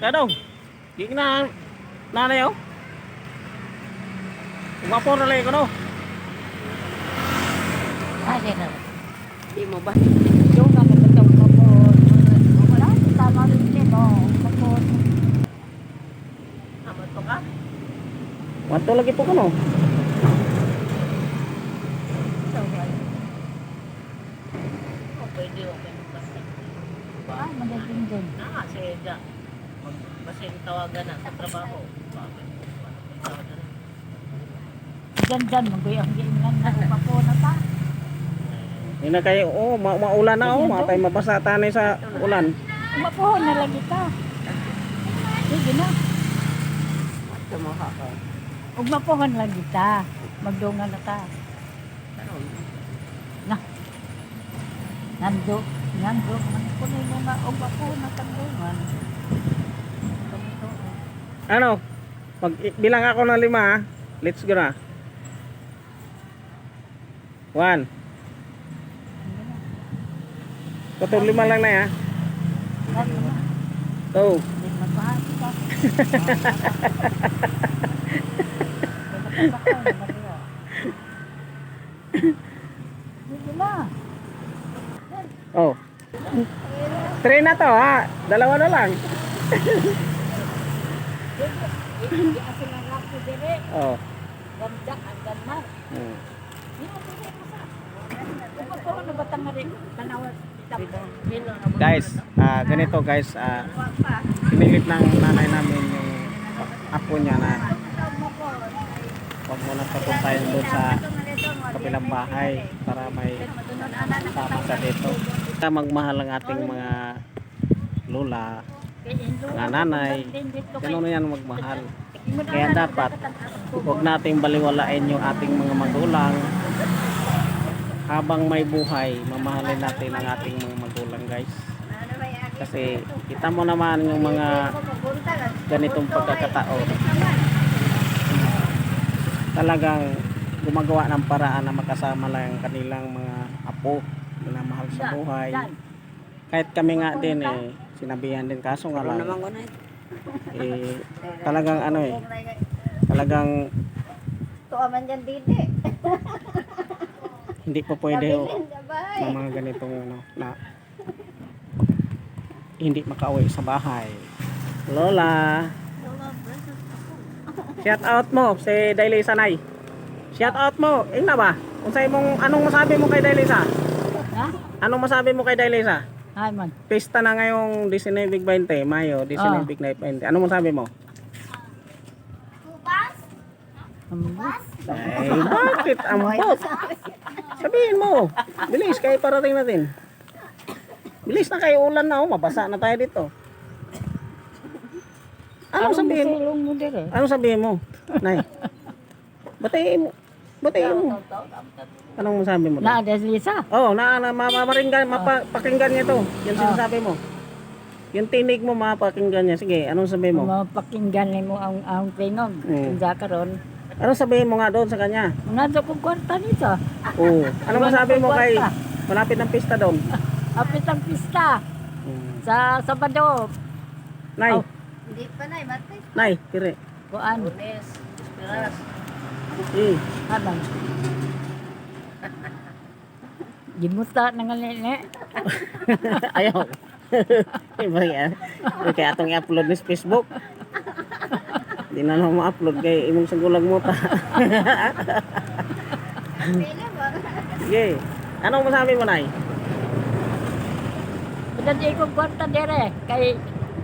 Kado. Di na nanay oh. Guwapo na lang ko no. Ano na? Di mo ba? Yung nagkatawag mo po. Wala, tama rin din, no? Tapos, Amat to ka? Wato lagi po ko no. so, well, Oh, pwede okay kasi. ah, magaling din. Na, si Eda. Basta yung tawagan na sa trabaho. Bakit? Bakit tawagan na? Diyan, diyan, magbayang giingan na pa po na ta. Hindi na kayo, oh, ma maulan na oh, matay mabasa tanay sa ulan. Umapuhon na lang kita. Sige na. Tumaha ka. Ugmapuhon lang kita. Magdungan na ta. Na. Nando. Nando. Manikunin mo nga. Ugmapuhon na tangdungan. Ano? Pag bilang ako ng lima, let's go na. One. Katong lima lang na ya. Two. Oh. Three na to ha. Dalawa na lang. Hindi kasi nga lang ko dire. Oh. Ganda ang gamay. Hmm. Na. Tanawag. Guys, ah, ganito guys, ah, pinilit ng nanay namin yung apo niya na huwag muna papuntayan doon sa kabilang bahay para may sama sa dito. Magmahal ang ating mga lola, mga nanay, ganun na yan magmahal. Kaya dapat, huwag nating baliwalain yung ating mga magulang. Habang may buhay, mamahalin natin ang ating mga magulang guys. Kasi kita mo naman yung mga ganitong pagkakataon. Talagang gumagawa ng paraan na makasama lang ang kanilang mga apo na mahal sa buhay. Kahit kami nga din eh, sinabihan din kaso nga lang. Eh, talagang ano eh, talagang Tuwa man dyan dito. hindi po pwede oh, Sabay. ng mga ganitong ano, na hindi makauwi sa bahay. Lola, shout out mo si Daily Sanay. Shout out mo, ina ba? Unsay mong anong masabi mo kay Dailisa? Ha? Anong masabi mo kay Dailisa? Ay man. Pista na ngayong 19-20, Mayo, 19-20. Anong masabi mo? Ambos. Ay, bakit ambot? Sabihin mo. Bilis, kayo parating natin. Bilis na kayo ulan na, oh. mabasa na tayo dito. Anong sabihin mo? Mo. Anong sabihin mo? Nay. Batiin mo. Batiin mo. Anong masabi mo? Na, des Lisa. Oh, na, na mamaringgan, mapakinggan niya to. Yan sinasabi mo. Yung tinig mo, mapakinggan niya. Sige, anong sabihin mo? Mapakinggan mo ang ang tingog. Mm. Kung karon. Anong sabihin mo nga doon sa kanya? Nga sa kong kwarta nito. Oo. Anong masabi mo kay malapit ng pista doon? Apit ang pista. Hmm. Sa Sabado. Nay, Oh. Hindi pa na, mati. nay, tire. Kuan. Lunes, Esperas. Eh, Habang. Gimusta na nga nene. ayaw. Iba yan. Kaya atong i-upload ni Facebook. Hindi na naman ma-upload kay imong sagulag mo ba? Sige. Anong masabi mo, Nay? Pagkat di kong kwarta dire. Kay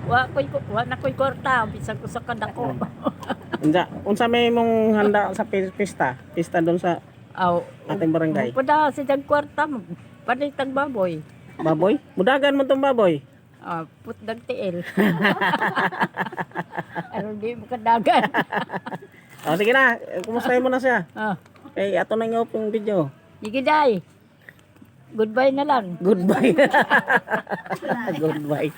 wa ko'y wa na ko'y kwarta. Bisag ko sa kadako. Unsa, unsa may mong handa sa pis- pista? Pista doon sa Aw. ating barangay. Pada sa dyan kwarta mo. Panitang baboy. Baboy? Mudagan mo tong baboy. Ah, putdag tiil. Ano di mo kadagan. O sige na, kumustahin mo na siya. ah, Eh, ato na nga yung video. sige day. Goodbye na lang. Goodbye. Goodbye.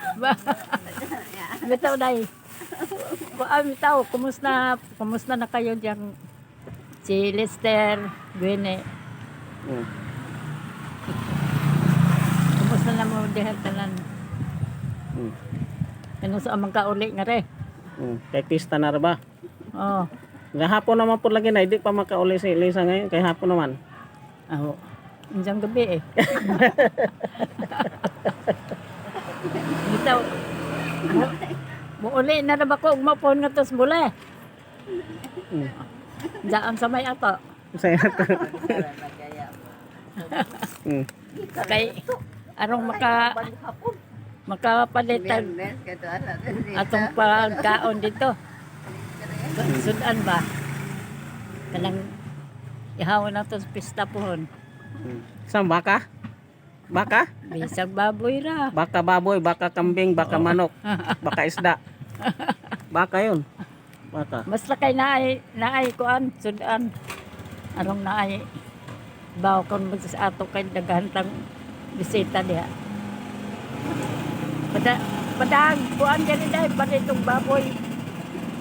Bitaw day. Ba, bitaw, kumusta, kumusta na kayo diyan? Si Lester, Gwene, Mm. kumusta na mo diyan tanan? Mm. Ano sa amang kauli nga re. Hmm. Kay pista na ra ba? Oh. Nga hapon naman po lagi na, hindi pa makauli si Lisa ngayon, kay hapon naman. Ako. Injang gabi eh. Bitaw. Mo, mo uli na na ba ko umapon nga tos muli. Hmm. Daan sa may ato. Saya ko. hmm. Kay arong maka makapalitan atong pagkaon dito. Sudan ba? Kanang ihawon na to sa pista pohon. Hmm. Saan baka? Baka? Bisag baboy ra. Baka baboy, baka kambing, baka manok, baka isda. Baka yun. Baka. Basta kay naay naay kuan sudan. Arong naay baw kon mo sa ato kay daghan tang bisita diha. Pada padag kuan gani dai pati itong baboy.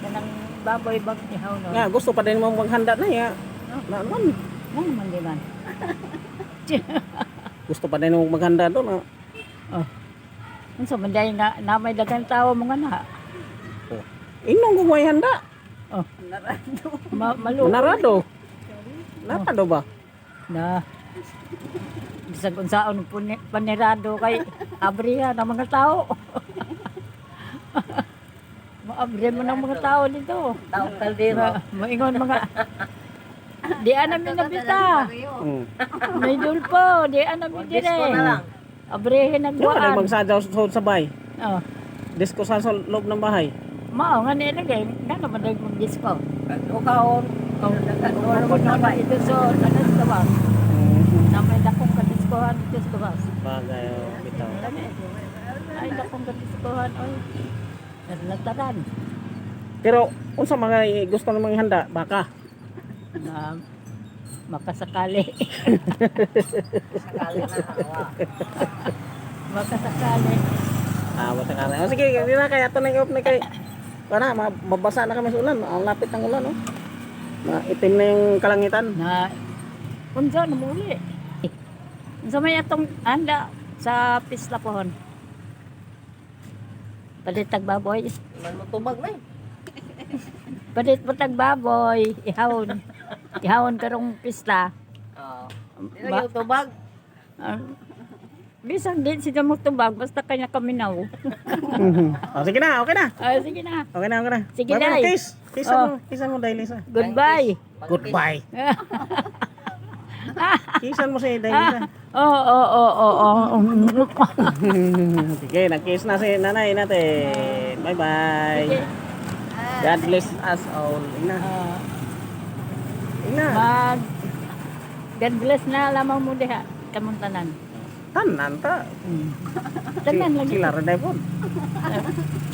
Kanang baboy bag ihaw no. Nga, gusto pa din mo maghanda na ya. Na, man. Nang man di man. Gusto pa din mo maghanda doon. ah. Oh. Unsa man dai na may daghang tawo mo nga na. Inong gumay handa. Oh. Ma malu. Narado. Narado ba? na bisag unsaon panirado kay abriha ng mga tao. Maabre mo ng mga tao dito. Tao kaldero. Ma- Moingon mga Di namin nabita. Hmm. May dulpo, di namin dire. Disco na lang. Abrehin Di ba na nagduan. magsadyaw sa sa bay? Oh, Disco sa sa loob ng bahay. Mao nga nilagay, na naman nag mag-disco. Ukaon. Oh, ano mo na ito so, ano sa bas? Hmm. Na may dakong kadiskohan dito sa bas. Bagay, oh, bitaw. Ay, dakong kadiskohan, oy. Naglantaran. Pero, unsa mga gusto ng mga handa? Baka. na makasakali. Sakali na hawa. makasakali. Ah, ka na. Oh, sige, hindi na kaya ito na i-off na kay. Para, ma- mabasa na kami sa ulan. Ang lapit ng ulan, oh. Maitim na yung kalangitan. Na unsa na muli. Unsa may atong anda sa pista pohon. Palitag baboy. Man mo tubag na eh. Palit patag baboy. Ihawon. Ihawon karong pista. Oo. Di Ba- lagi tubag. Ah, Bisang din sila magtubag, basta kanya kami na. oh, sige na, okay na. Ah, sige na. Okay na, okay na. Sige, Bye-bye, Day. Kiss. Kiss Oh. mo. Kissan mo, Day Lisa. Goodbye. Goodbye. Kissan mo si Day Lisa. Oo, oo, oo, oo. sige, nag-kiss na si nanay natin. Bye-bye. Sige. God bless us all. Ina. Ah, Ina. mag God bless na lamang mo diha kamong tanan. Tanan ta. Hmm. Tanan Si- lagi. Sila rin po.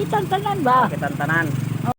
Kitang tanan ba? Kita tanan.